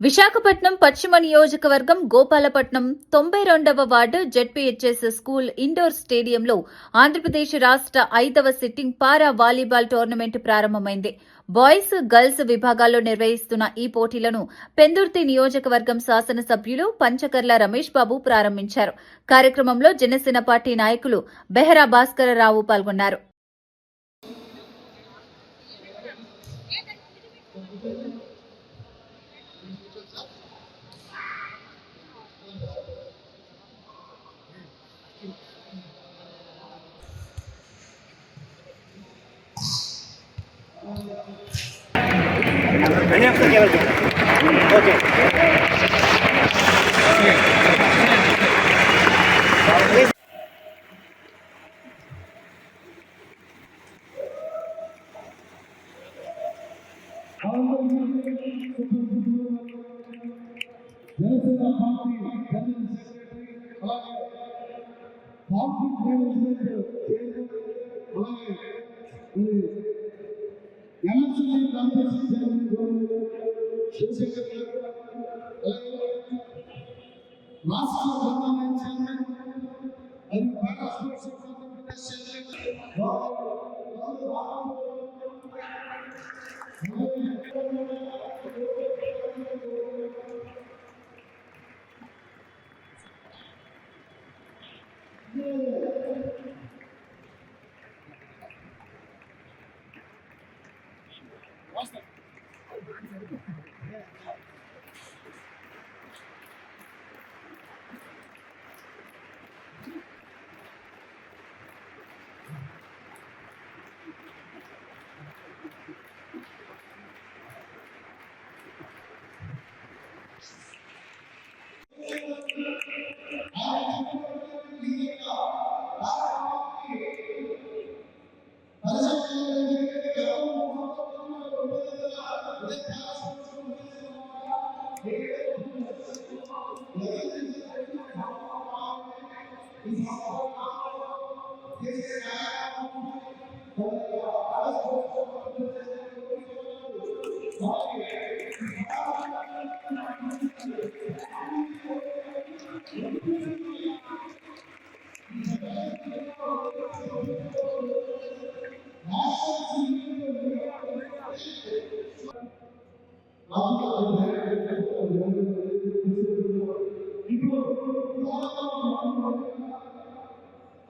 విశాఖపట్నం పశ్చిమ నియోజకవర్గం గోపాలపట్నం తొంభై రెండవ వార్డు జెడ్పీహెచ్ఎస్ స్కూల్ ఇండోర్ స్టేడియంలో ఆంధ్రప్రదేశ్ రాష్ట్ర ఐదవ సిట్టింగ్ పారా వాలీబాల్ టోర్నమెంట్ ప్రారంభమైంది. బాయ్స్ గర్ల్స్ విభాగాల్లో నిర్వహిస్తున్న ఈ పోటీలను పెందుర్తి నియోజకవర్గం శాసనసభ్యులు పంచకర్ల రమేష్ బాబు ప్రారంభించారు. కార్యక్రమంలో జనసేన పార్టీ నాయకులు బెహరా భాస్కరరావు పాల్గొన్నారు. 그냥 크게 가지고 오케이 జనసేన పార్టీ జనరల్ సెక్రటరీ అలాగే 방금 배우면서 계속 우리 양수님 남편 선생님 교수님 마스터 선생님 아니 바라스포츠 선생님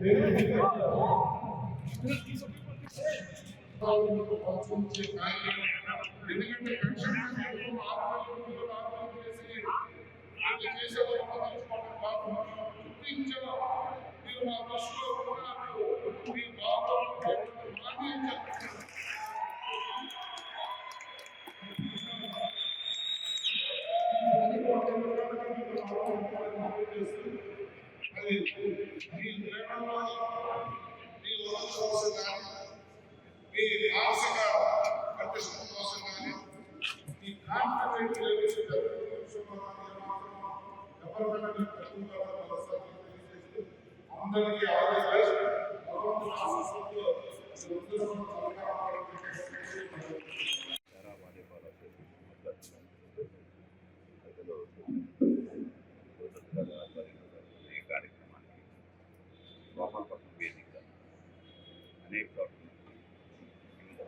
Thank you. అది మీ ప్రేమలో మీ ఉదయం కోసం కానీ మీ మానసిక ప్రతిష్ట కోసం కానీ మీ కాన్ఫిడెంట్ లెవెల్స్ అందరికీ ఆల్ ది బెస్ట్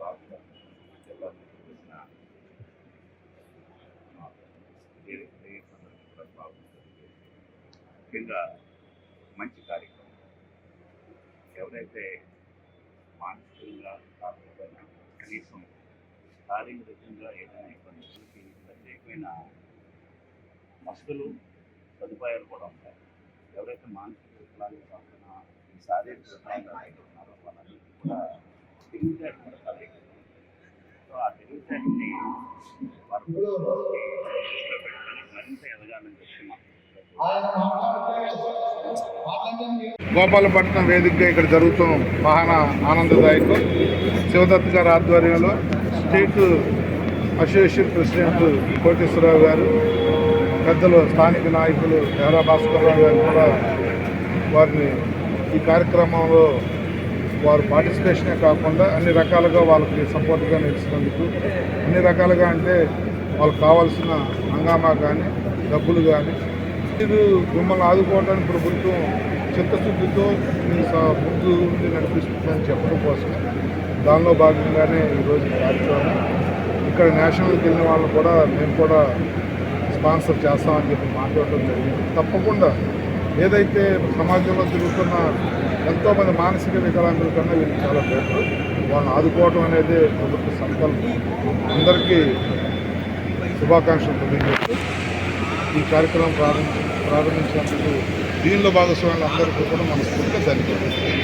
వివిధ రాష్ట్ర జిల్లాల నుంచి వచ్చిన మా ప్లేయర్స్ అందరికీ కూడా బాగుంటుంది ముఖ్యంగా మంచి కార్యక్రమం ఎవరైతే మానసికంగా కాకపోయినా కనీసం శారీరకంగా ఏదైనా ఇబ్బందులకి ప్రత్యేకమైన వసతులు సదుపాయాలు కూడా ఉంటాయి ఎవరైతే మానసిక వికలాంగులు కాకుండా ఈ శారీరక వికలాంగులు ఉన్నారో వాళ్ళందరికీ కూడా గోపాలపట్నం వేదికగా ఇక్కడ జరుగుతున్న మహాన ఆనందదాయకం శివదత్ గారి ఆధ్వర్యంలో స్టేట్ అసోసియేషన్ ప్రెసిడెంట్ కోటేశ్వరరావు గారు పెద్దలు స్థానిక నాయకులు ఎహరా భాస్కర్రావు గారు కూడా వారిని ఈ కార్యక్రమంలో వారు పార్టిసిపేషనే కాకుండా అన్ని రకాలుగా వాళ్ళకి సపోర్ట్గా నిలిచినందుకు అన్ని రకాలుగా అంటే వాళ్ళకి కావాల్సిన హంగామా కానీ డబ్బులు కానీ ఇది మిమ్మల్ని ఆదుకోవడానికి ప్రభుత్వం చిత్తశుద్ధితో ముందు ఉండి నడిపిస్తుందని చెప్పడం కోసం దానిలో భాగంగానే ఈరోజు కార్యక్రమం. ఇక్కడ నేషనల్కి వెళ్ళిన వాళ్ళు కూడా మేము కూడా స్పాన్సర్ చేస్తామని చెప్పి మాట్లాడటం జరిగింది. తప్పకుండా ఏదైతే సమాజంలో తిరుగుతున్న ఎంతోమంది మానసిక వికలాంగుల కన్నా వీళ్ళు చాలా బెటర్. వాళ్ళని ఆదుకోవడం అనేది ప్రభుత్వ సంకల్పం. అందరికీ శుభాకాంక్షలు తెలియజేస్తూ ఈ కార్యక్రమం ప్రారంభ ప్రారంభించినందుకు దీనిలో భాగస్వాములు అందరికీ కూడా మనస్ఫూర్తిగా ధన్యవాదాలు.